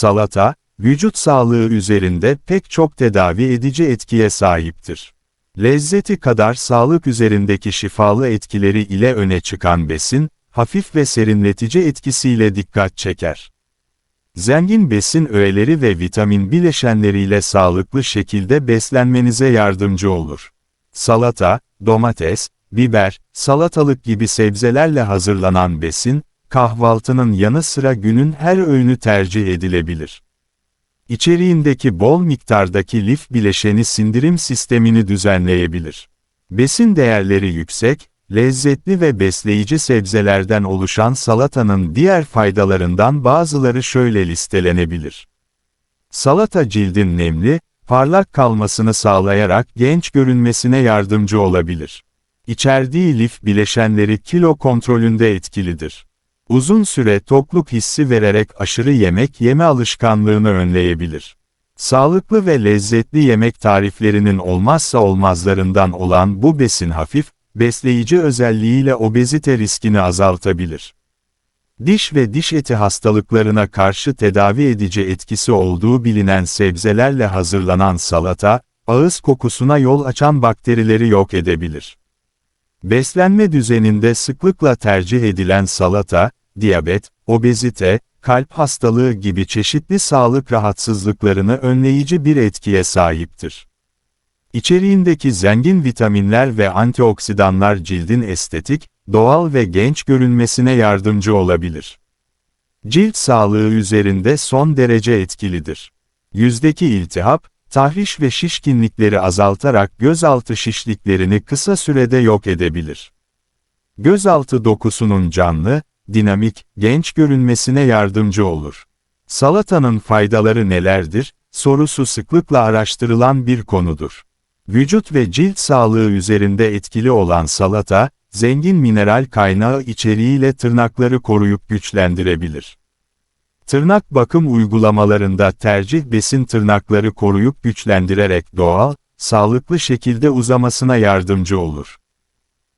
Salata, vücut sağlığı üzerinde pek çok tedavi edici etkiye sahiptir. Lezzeti kadar sağlık üzerindeki şifalı etkileri ile öne çıkan besin, hafif ve serinletici etkisiyle dikkat çeker. Zengin besin öğeleri ve vitamin bileşenleriyle sağlıklı şekilde beslenmenize yardımcı olur. Salata, domates, biber, salatalık gibi sebzelerle hazırlanan besin, kahvaltının yanı sıra günün her öğünü tercih edilebilir. İçeriğindeki bol miktardaki lif bileşeni sindirim sistemini düzenleyebilir. Besin değerleri yüksek, lezzetli ve besleyici sebzelerden oluşan salatanın diğer faydalarından bazıları şöyle listelenebilir. Salata cildin nemli, parlak kalmasını sağlayarak genç görünmesine yardımcı olabilir. İçerdiği lif bileşenleri kilo kontrolünde etkilidir. Uzun süre tokluk hissi vererek aşırı yemek yeme alışkanlığını önleyebilir. Sağlıklı ve lezzetli yemek tariflerinin olmazsa olmazlarından olan bu besin hafif, besleyici özelliğiyle obezite riskini azaltabilir. Diş ve diş eti hastalıklarına karşı tedavi edici etkisi olduğu bilinen sebzelerle hazırlanan salata, ağız kokusuna yol açan bakterileri yok edebilir. Beslenme düzeninde sıklıkla tercih edilen salata, diyabet, obezite, kalp hastalığı gibi çeşitli sağlık rahatsızlıklarını önleyici bir etkiye sahiptir. İçeriğindeki zengin vitaminler ve antioksidanlar cildin estetik, doğal ve genç görünmesine yardımcı olabilir. Cilt sağlığı üzerinde son derece etkilidir. Yüzdeki iltihap, tahriş ve şişkinlikleri azaltarak gözaltı şişliklerini kısa sürede yok edebilir. Gözaltı dokusunun canlı, dinamik, genç görünmesine yardımcı olur. Salatanın faydaları nelerdir? Sorusu sıklıkla araştırılan bir konudur. Vücut ve cilt sağlığı üzerinde etkili olan salata, zengin mineral kaynağı içeriğiyle tırnakları koruyup güçlendirebilir. Tırnak bakım uygulamalarında tercih besin tırnakları koruyup güçlendirerek doğal, sağlıklı şekilde uzamasına yardımcı olur.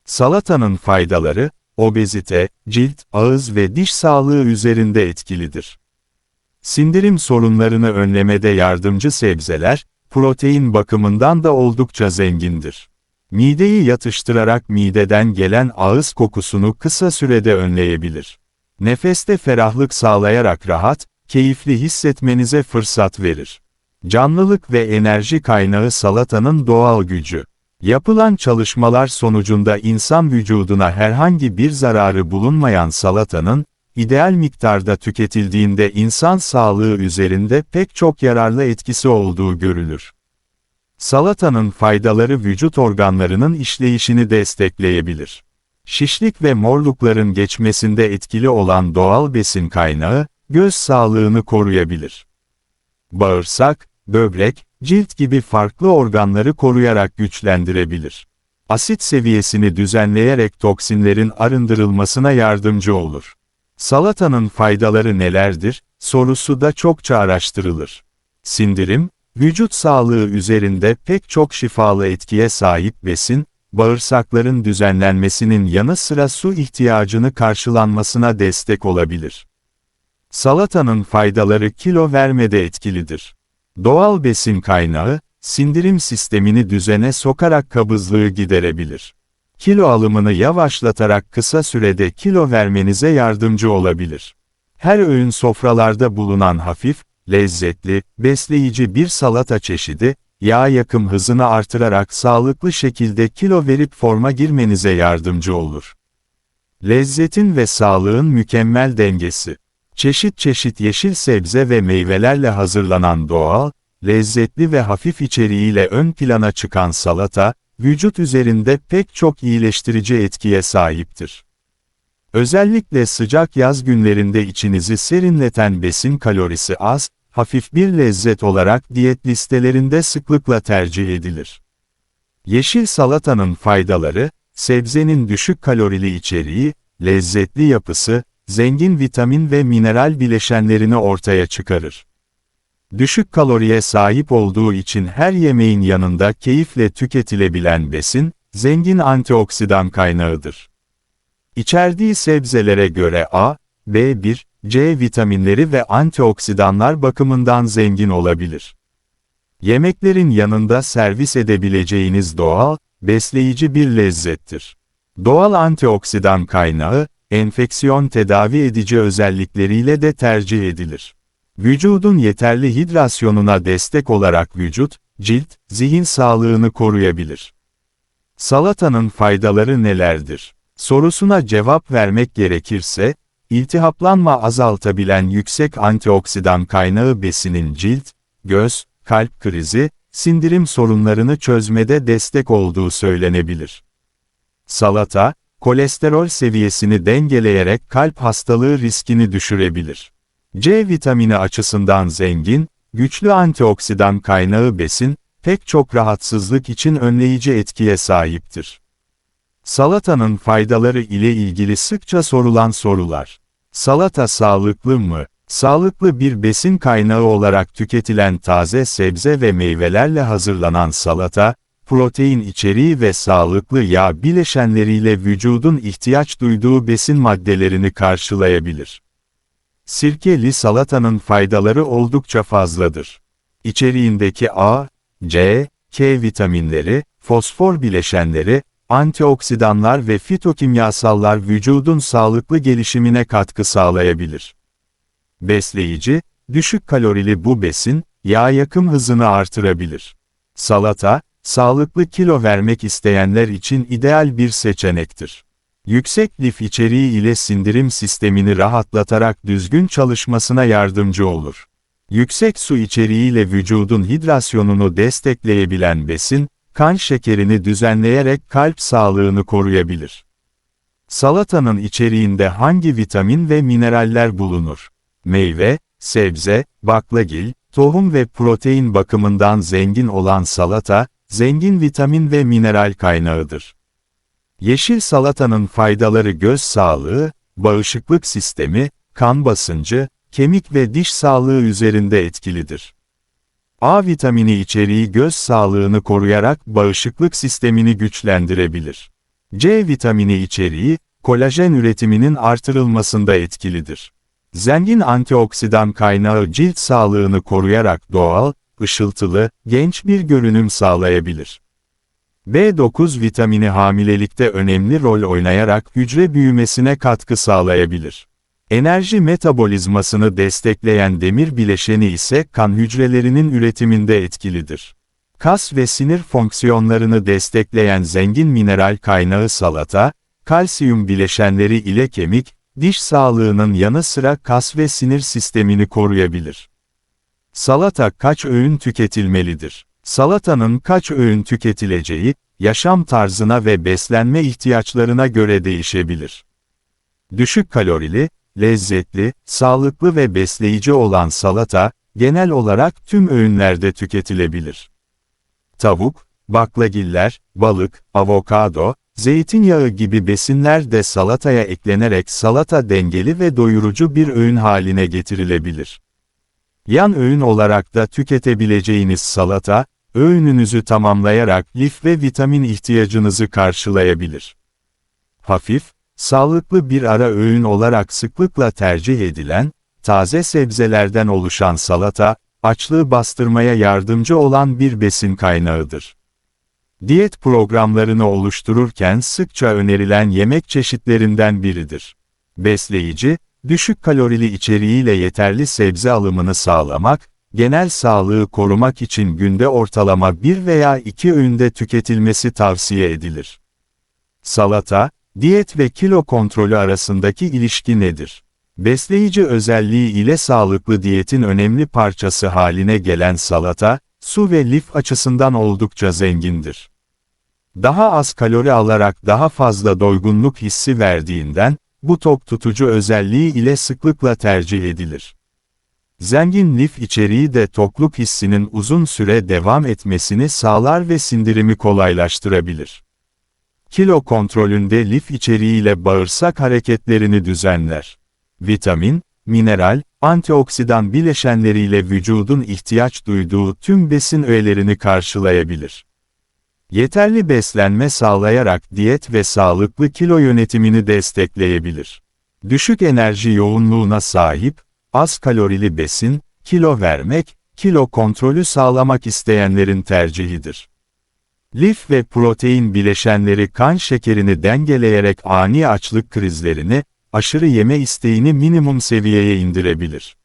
Salatanın faydaları, obezite, cilt, ağız ve diş sağlığı üzerinde etkilidir. Sindirim sorunlarını önlemede yardımcı sebzeler, protein bakımından da oldukça zengindir. Mideyi yatıştırarak mideden gelen ağız kokusunu kısa sürede önleyebilir. Nefeste ferahlık sağlayarak rahat, keyifli hissetmenize fırsat verir. Canlılık ve enerji kaynağı salatanın doğal gücü. Yapılan çalışmalar sonucunda insan vücuduna herhangi bir zararı bulunmayan salatanın, ideal miktarda tüketildiğinde insan sağlığı üzerinde pek çok yararlı etkisi olduğu görülür. Salatanın faydaları vücut organlarının işleyişini destekleyebilir. Şişlik ve morlukların geçmesinde etkili olan doğal besin kaynağı, göz sağlığını koruyabilir. Bağırsak, böbrek, cilt gibi farklı organları koruyarak güçlendirebilir. Asit seviyesini düzenleyerek toksinlerin arındırılmasına yardımcı olur. Salatanın faydaları nelerdir, sorusu da çokça araştırılır. Sindirim, vücut sağlığı üzerinde pek çok şifalı etkiye sahip besin, bağırsakların düzenlenmesinin yanı sıra su ihtiyacını karşılanmasına destek olabilir. Salatanın faydaları kilo vermede etkilidir. Doğal besin kaynağı, sindirim sistemini düzene sokarak kabızlığı giderebilir. Kilo alımını yavaşlatarak kısa sürede kilo vermenize yardımcı olabilir. Her öğün sofralarda bulunan hafif, lezzetli, besleyici bir salata çeşidi, yağ yakım hızını artırarak sağlıklı şekilde kilo verip forma girmenize yardımcı olur. Lezzetin ve sağlığın mükemmel dengesi. Çeşit çeşit yeşil sebze ve meyvelerle hazırlanan doğal, lezzetli ve hafif içeriğiyle ön plana çıkan salata, vücut üzerinde pek çok iyileştirici etkiye sahiptir. Özellikle sıcak yaz günlerinde içinizi serinleten besin kalorisi az, hafif bir lezzet olarak diyet listelerinde sıklıkla tercih edilir. Yeşil salatanın faydaları, sebzenin düşük kalorili içeriği, lezzetli yapısı, zengin vitamin ve mineral bileşenlerini ortaya çıkarır. Düşük kaloriye sahip olduğu için her yemeğin yanında keyifle tüketilebilen besin, zengin antioksidan kaynağıdır. İçerdiği sebzelere göre A, B1, C vitaminleri ve antioksidanlar bakımından zengin olabilir. Yemeklerin yanında servis edebileceğiniz doğal, besleyici bir lezzettir. Doğal antioksidan kaynağı, enfeksiyon tedavi edici özellikleriyle de tercih edilir. Vücudun yeterli hidrasyonuna destek olarak vücut, cilt, zihin sağlığını koruyabilir. Salatanın faydaları nelerdir? Sorusuna cevap vermek gerekirse, iltihaplanma azaltabilen yüksek antioksidan kaynağı besinin cilt, göz, kalp krizi, sindirim sorunlarını çözmede destek olduğu söylenebilir. Salata, kolesterol seviyesini dengeleyerek kalp hastalığı riskini düşürebilir. C vitamini açısından zengin, güçlü antioksidan kaynağı besin, pek çok rahatsızlık için önleyici etkiye sahiptir. Salatanın faydaları ile ilgili sıkça sorulan sorular. Salata sağlıklı mı? Sağlıklı bir besin kaynağı olarak tüketilen taze sebze ve meyvelerle hazırlanan salata, protein içeriği ve sağlıklı yağ bileşenleriyle vücudun ihtiyaç duyduğu besin maddelerini karşılayabilir. Sirkeli salatanın faydaları oldukça fazladır. İçeriğindeki A, C, K vitaminleri, fosfor bileşenleri, antioksidanlar ve fitokimyasallar vücudun sağlıklı gelişimine katkı sağlayabilir. Besleyici, düşük kalorili bu besin, yağ yakım hızını artırabilir. Salata, sağlıklı kilo vermek isteyenler için ideal bir seçenektir. Yüksek lif içeriği ile sindirim sistemini rahatlatarak düzgün çalışmasına yardımcı olur. Yüksek su içeriğiyle vücudun hidrasyonunu destekleyebilen besin, kan şekerini düzenleyerek kalp sağlığını koruyabilir. Salatanın içeriğinde hangi vitamin ve mineraller bulunur? Meyve, sebze, baklagil, tohum ve protein bakımından zengin olan salata, zengin vitamin ve mineral kaynağıdır. Yeşil salatanın faydaları göz sağlığı, bağışıklık sistemi, kan basıncı, kemik ve diş sağlığı üzerinde etkilidir. A vitamini içeriği göz sağlığını koruyarak bağışıklık sistemini güçlendirebilir. C vitamini içeriği, kolajen üretiminin artırılmasında etkilidir. Zengin antioksidan kaynağı cilt sağlığını koruyarak doğal, ışıltılı, genç bir görünüm sağlayabilir. B9 vitamini hamilelikte önemli rol oynayarak hücre büyümesine katkı sağlayabilir. Enerji metabolizmasını destekleyen demir bileşeni ise kan hücrelerinin üretiminde etkilidir. Kas ve sinir fonksiyonlarını destekleyen zengin mineral kaynağı salata, kalsiyum bileşenleri ile kemik, diş sağlığının yanı sıra kas ve sinir sistemini koruyabilir. Salata kaç öğün tüketilmelidir? Salatanın kaç öğün tüketileceği, yaşam tarzına ve beslenme ihtiyaçlarına göre değişebilir. Düşük kalorili, lezzetli, sağlıklı ve besleyici olan salata, genel olarak tüm öğünlerde tüketilebilir. Tavuk, baklagiller, balık, avokado, zeytinyağı gibi besinler de salataya eklenerek salata dengeli ve doyurucu bir öğün haline getirilebilir. Yan öğün olarak da tüketebileceğiniz salata, öğününüzü tamamlayarak lif ve vitamin ihtiyacınızı karşılayabilir. Hafif, sağlıklı bir ara öğün olarak sıklıkla tercih edilen, taze sebzelerden oluşan salata, açlığı bastırmaya yardımcı olan bir besin kaynağıdır. Diyet programlarını oluştururken sıkça önerilen yemek çeşitlerinden biridir. Besleyici, düşük kalorili içeriğiyle yeterli sebze alımını sağlamak, genel sağlığı korumak için günde ortalama bir veya iki öğünde tüketilmesi tavsiye edilir. Salata, diyet ve kilo kontrolü arasındaki ilişki nedir? Besleyici özelliği ile sağlıklı diyetin önemli parçası haline gelen salata, su ve lif açısından oldukça zengindir. Daha az kalori alarak daha fazla doygunluk hissi verdiğinden, bu tok tutucu özelliği ile sıklıkla tercih edilir. Zengin lif içeriği de tokluk hissinin uzun süre devam etmesini sağlar ve sindirimi kolaylaştırabilir. Kilo kontrolünde lif içeriğiyle bağırsak hareketlerini düzenler. Vitamin, mineral, antioksidan bileşenleriyle vücudun ihtiyaç duyduğu tüm besin öğelerini karşılayabilir. Yeterli beslenme sağlayarak diyet ve sağlıklı kilo yönetimini destekleyebilir. Düşük enerji yoğunluğuna sahip, az kalorili besin, kilo vermek, kilo kontrolü sağlamak isteyenlerin tercihidir. Lif ve protein bileşenleri kan şekerini dengeleyerek ani açlık krizlerini, aşırı yeme isteğini minimum seviyeye indirebilir.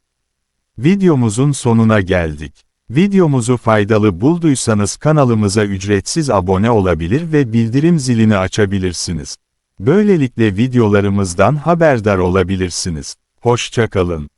Videomuzun sonuna geldik. Videomuzu faydalı bulduysanız kanalımıza ücretsiz abone olabilir ve bildirim zilini açabilirsiniz. Böylelikle videolarımızdan haberdar olabilirsiniz. Hoşçakalın.